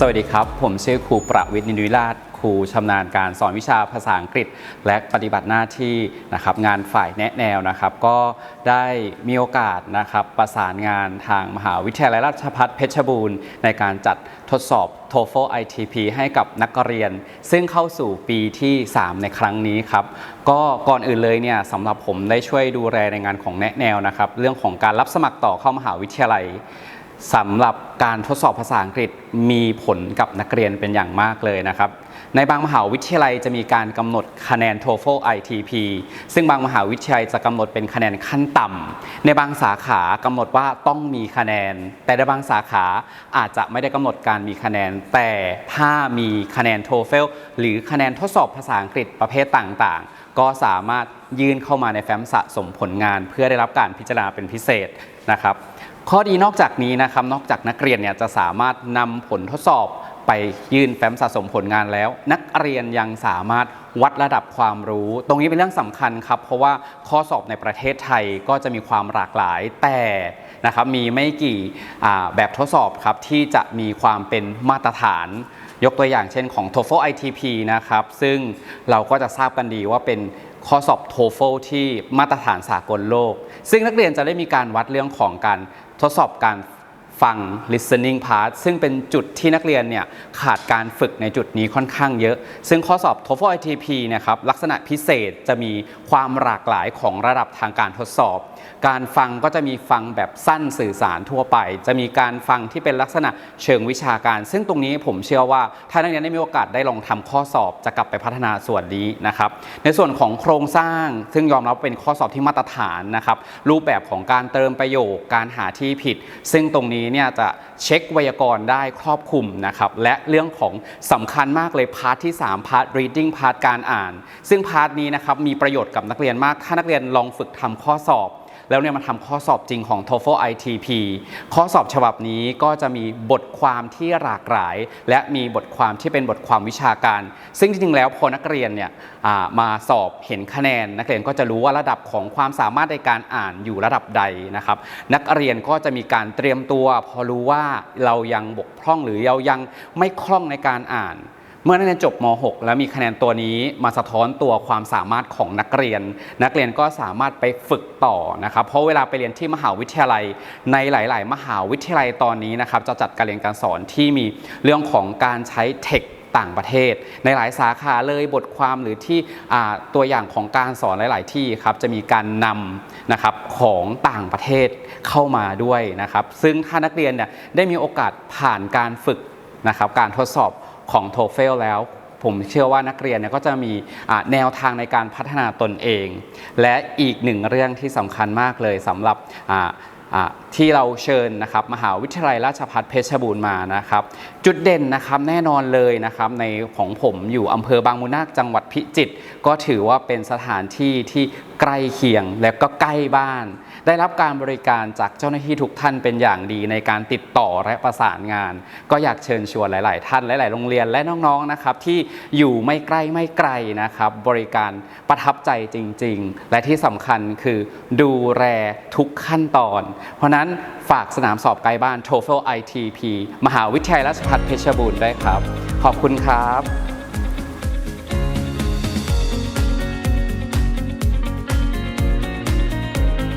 สวัสดีครับ ผมชื่อครูประวิทย์นินวิราชครูชำนาญการสอนวิชาภาษาอังกฤษ และปฏิบัติหน้าที่นะครับงานฝ่ายแนะแนวนะครับ ก็ได้มีโอกาสนะครับประสานงานทางมหาวิทยาลัยราชภัฏเพชรบูรณ์ ในการจัดทดสอบ TOEFL ITP ให้กับนักเรียน ซึ่งเข้าสู่ปีที่ 3 ในครั้งนี้ครับ ก็ก่อนอื่นเลยเนี่ยสำหรับผมได้ช่วยดูแลในงานของแนะแนวนะครับ เรื่องของการรับสมัครต่อเข้ามหาวิทยาลัย สำหรับการทดสอบภาษาอังกฤษมีผลกับนักเรียนเป็นอย่างมากเลยนะครับ ในบางมหาวิทยาลัยจะมีการกำหนดคะแนน TOEFL ITP ซึ่งบางมหาวิทยาลัยจะกำหนดเป็นคะแนนขั้นต่ำในบางสาขากำหนดว่าต้องมีคะแนน แต่ในบางสาขาอาจจะไม่ได้กำหนดการมีคะแนน แต่ถ้ามีคะแนน TOEFL หรือคะแนนทดสอบภาษาอังกฤษประเภทต่างๆ ก็สามารถยื่นเข้ามาในแฟ้มสะสมผลงาน เพื่อได้รับการพิจารณาเป็นพิเศษนะครับ ข้อดีนอกจากนี้นะครับนอกจากนักเรียนเนี่ยจะสามารถนำผลทดสอบไปยื่นแฟ้มสะสมผลงานแล้ว นักเรียนยังสามารถวัดระดับความรู้ ตรงนี้เป็นเรื่องสำคัญครับ เพราะว่าข้อสอบในประเทศไทยก็จะมีความหลากหลาย แต่นะครับมีไม่กี่แบบทดสอบครับที่จะมีความเป็นมาตรฐาน ยกตัวอย่างเช่นของ TOEFL ITP นะครับซึ่งเราก็จะทราบกันดีว่าเป็น ข้อสอบ TOEFL ที่มาตรฐานสากลโลก ซึ่งนักเรียนจะได้มีการวัดเรื่องของการทดสอบการ ฟัง listening part ซึ่งเป็นจุดที่นักเรียนเนี่ยขาดการฝึกในจุดนี้ค่อนข้างเยอะ ซึ่งข้อสอบ TOEFL ITP นะครับลักษณะพิเศษจะมีความหลากหลายของระดับทางการทดสอบ การฟังก็จะมีฟังแบบสั้นสื่อสารทั่วไป จะมีการฟังที่เป็นลักษณะเชิงวิชาการ ซึ่งตรงนี้ผมเชื่อว่าถ้านักเรียนได้มีโอกาสได้ลองทำข้อสอบจะกลับไปพัฒนาส่วนนี้นะครับในส่วนของโครงสร้าง ซึ่งยอมรับเป็นข้อสอบที่มาตรฐานนะครับรูปแบบของการเติมประโยคการหาที่ผิด ซึ่งตรงนี้เนี่ยจะเช็คไวยากรณ์ได้ครอบคลุมนะครับ และเรื่องของสำคัญมากเลยพาร์ทที่ 3 พาร์ท reading พาร์ทการอ่าน ซึ่งพาร์ทนี้นะครับมีประโยชน์กับนักเรียนมาก ถ้านักเรียนลองฝึกทำข้อสอบ แล้วเนี่ยมาทำข้อสอบจริงของ TOEFL ITP ข้อสอบฉบับนี้ก็จะมีบทความที่หลากหลาย และมีบทความที่เป็นบทความวิชาการ ซึ่งจริงๆแล้วพอนักเรียนเนี่ยมาสอบเห็นคะแนน นักเรียนก็จะรู้ว่าระดับของความสามารถในการอ่านอยู่ระดับใดนะครับนักเรียนก็จะมีการเตรียมตัว พอรู้ว่าเรายังบกพร่องหรือเรายังไม่คล่องในการอ่าน เมื่อนักเรียนจบม .6 แล้วมีคะแนนตัวนี้มาสะท้อนตัวความสามารถของนักเรียน นักเรียนก็สามารถไปฝึกต่อนะครับ เพราะเวลาไปเรียนที่มหาวิทยาลัยในหลาย ๆ มหาวิทยาลัยตอนนี้นะครับจะจัดการเรียนการสอนที่มีเรื่องของการใช้เทคต่างประเทศ ในหลายสาขาเลยบทความหรือที่ตัวอย่างของการสอนหลาย ๆ ที่ครับจะมีการนำนะครับของต่างประเทศเข้ามาด้วยนะครับ ซึ่งถ้านักเรียนเนี่ยได้มีโอกาสผ่านการฝึกนะครับการทดสอบ ของโทเฟลแล้ว ผมเชื่อว่านักเรียนเนี่ยก็จะมีแนวทางในการพัฒนาตนเอง และอีกหนึ่งเรื่องที่สำคัญมากเลยสำหรับ ที่เราเชิญนะครับมหาวิทยาลัยราชภัฏเพชรบูรณ์มานะครับ จุดเด่นนะครับแน่นอนเลยนะครับในของผมอยู่อำเภอบางมูนาคจังหวัดพิจิตรก็ถือว่าเป็นสถานที่ที่ใกล้เคียงและก็ใกล้บ้าน ได้รับการบริการจากเจ้าหน้าที่ทุกท่านเป็นอย่างดีในการติดต่อและประสานงาน ก็อยากเชิญชวนหลาย ๆ ท่านหลาย ๆ โรงเรียนและน้อง ๆ นะครับที่อยู่ไม่ใกล้ไม่ไกลนะครับบริการประทับใจจริง ๆ และที่สำคัญคือดูแลทุกขั้นตอน เพราะฉะนั้นฝากสนามสอบไกลบ้าน TOEFL ITP มหาวิทยาลัยราชภัฏเพชรบูรณ์ได้วยครับ ขอบคุณครับ